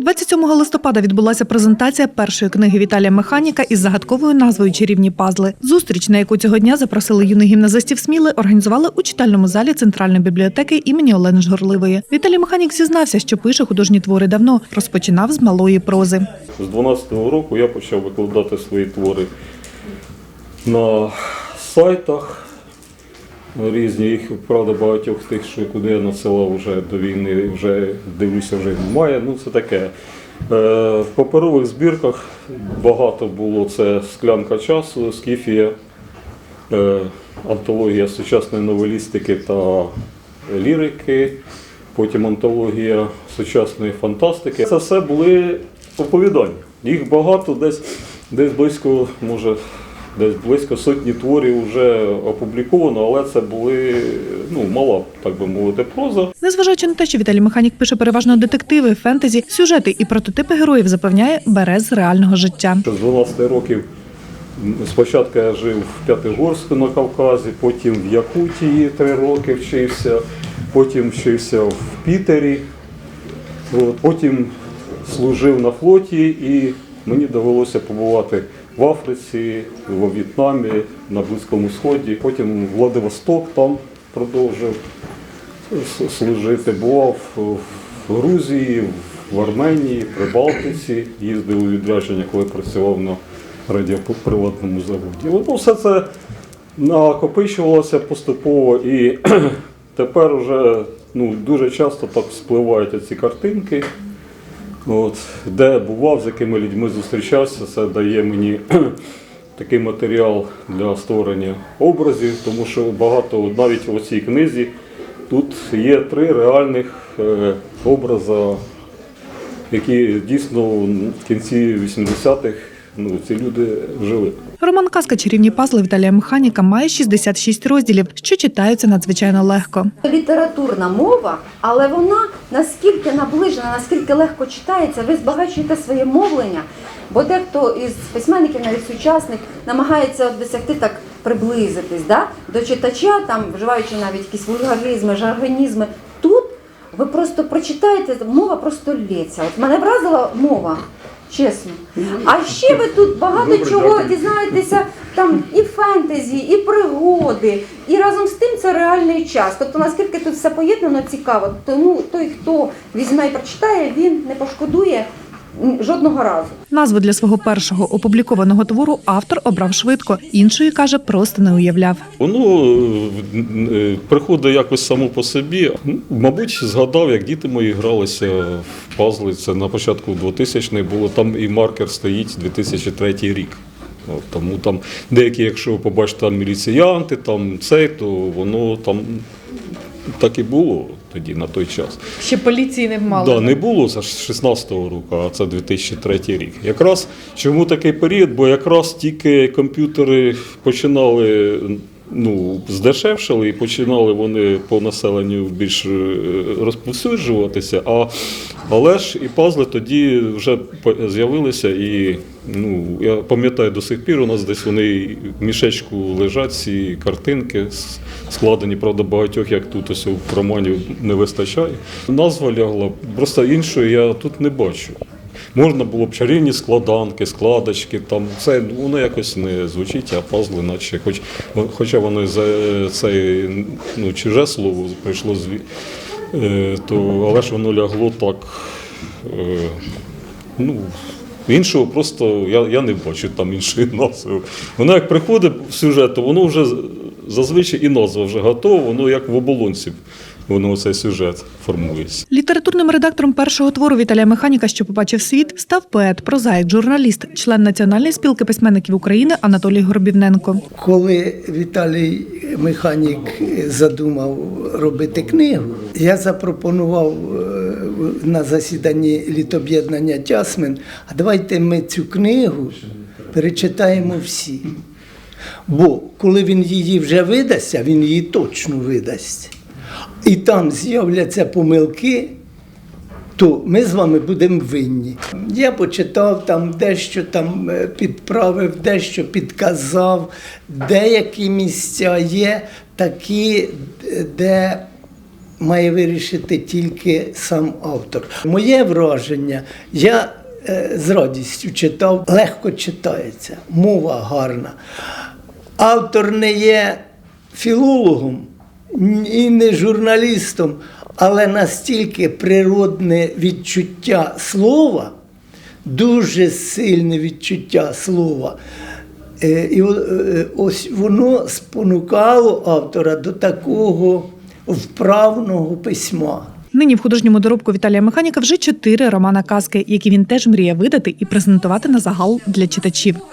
27 листопада відбулася презентація першої книги Віталія Механіка із загадковою назвою Чарівні пазли. Зустріч, на яку цього дня запросили юних гімназистів Сміли, організували у читальному залі Центральної бібліотеки імені Олени Жгорливої. Віталій Механік зізнався, що пише художні твори давно. Розпочинав з малої прози. З 12-го року я почав викладати свої твори на сайтах різні. Їх, правда, багатьох тих, що куди я надсилав вже до війни, вже дивлюся, вже немає. Ну, це таке. Е, В паперових збірках багато було це склянка часу, скіфія, е, антологія сучасної новелістики та лірики, потім антологія сучасної фантастики. Це все були оповідання. Їх багато, десь, десь близько, може, десь близько сотні творів вже опубліковано, але це були ну, мала, так би мовити, проза. Незважаючи на те, що Віталій Механік пише переважно детективи, фентезі, сюжети і прототипи героїв, запевняє, бере з реального життя. З 12 років спочатку я жив в П'ятигорську на Кавказі, потім в Якутії три роки вчився, потім вчився в Пітері, от, потім служив на флоті і мені довелося побувати в Африці, в В'єтнамі, на Близькому Сході, потім Владивосток там продовжив служити. Бував в Грузії, в Арменії, при Балтиці, їздив у відрядження, коли працював на радіоприватному заводі. Ну, все це накопичувалося поступово і тепер вже ну, дуже часто так спливають ці картинки. От, де бував, з якими людьми зустрічався, це дає мені такий матеріал для створення образів, тому що багато навіть у цій книзі тут є три реальних е, образи, які дійсно в кінці 80-х ну, ці люди жили. Роман Казка Чарівні пазли Віталія Механіка має 66 розділів, що читаються надзвичайно легко. літературна мова, але вона наскільки наближена, наскільки легко читається, ви збагачуєте своє мовлення, бо дехто із письменників, навіть сучасних, намагається досягти так приблизитись да, до читача, там вживаючи навіть якісь вульгаризми, жаргонізми. Тут ви просто прочитаєте, мова просто лється. От мене вразила мова. Чесно. А ще ви тут багато чого дізнаєтеся, там і фентезі, і пригоди, і разом з тим це реальний час. Тобто наскільки тут все поєднано цікаво, тому той, хто візьме і прочитає, він не пошкодує жодного разу. Назву для свого першого опублікованого твору автор обрав швидко. Іншої каже, просто не уявляв. Воно е, е, приходить якось само по собі. Ну, Мабуть, згадав, як діти мої гралися в пазли. Це на початку 2000-х було, там і маркер стоїть 2003 рік. Тому там деякі, якщо побачите там міліціянти, там цей, то воно там так і було тоді на той час. Ще поліції не вмало. Да, не було це ж 16-го року, а це 2003 рік. Якраз чому такий період? Бо якраз тільки комп'ютери починали ну, здешевшали і починали вони по населенню більш е, розповсюджуватися. А, але ж і пазли тоді вже з'явилися, і ну, я пам'ятаю до сих пір, у нас десь вони в мішечку лежать ці картинки, складені, правда, багатьох, як тут ось в романі не вистачає. Назва лягла, просто іншої я тут не бачу. Можна було б чарівні складанки, складочки, там це воно якось не звучить, а пазли, наче, хоч, хоча воно за це ну, чуже слово прийшло зві, е, то, але ж воно лягло так. Е, ну, іншого просто я, я не бачу там іншої назви. Воно як приходить в сюжет, то воно вже зазвичай і назва вже готова, воно як в оболонці, воно цей сюжет формується. Літературним редактором першого твору Віталія Механіка, що побачив світ, став поет, прозаїк, журналіст, член Національної спілки письменників України Анатолій Горбівненко. Коли Віталій Механік задумав робити книгу, я запропонував е, на засіданні літоб'єднання Тясмин, а давайте ми цю книгу перечитаємо всі. Бо коли він її вже видасть, він її точно видасть, і там з'являться помилки, то ми з вами будемо винні. Я почитав там дещо там е, підправив, дещо підказав. Деякі місця є такі, де має вирішити тільки сам автор. Моє враження, я е, з радістю читав, легко читається, мова гарна. Автор не є філологом і не журналістом, але настільки природне відчуття слова, дуже сильне відчуття слова. Е, І е, ось воно спонукало автора до такого вправного письма. Нині в художньому доробку Віталія Механіка вже чотири романа казки, які він теж мріє видати і презентувати на загал для читачів.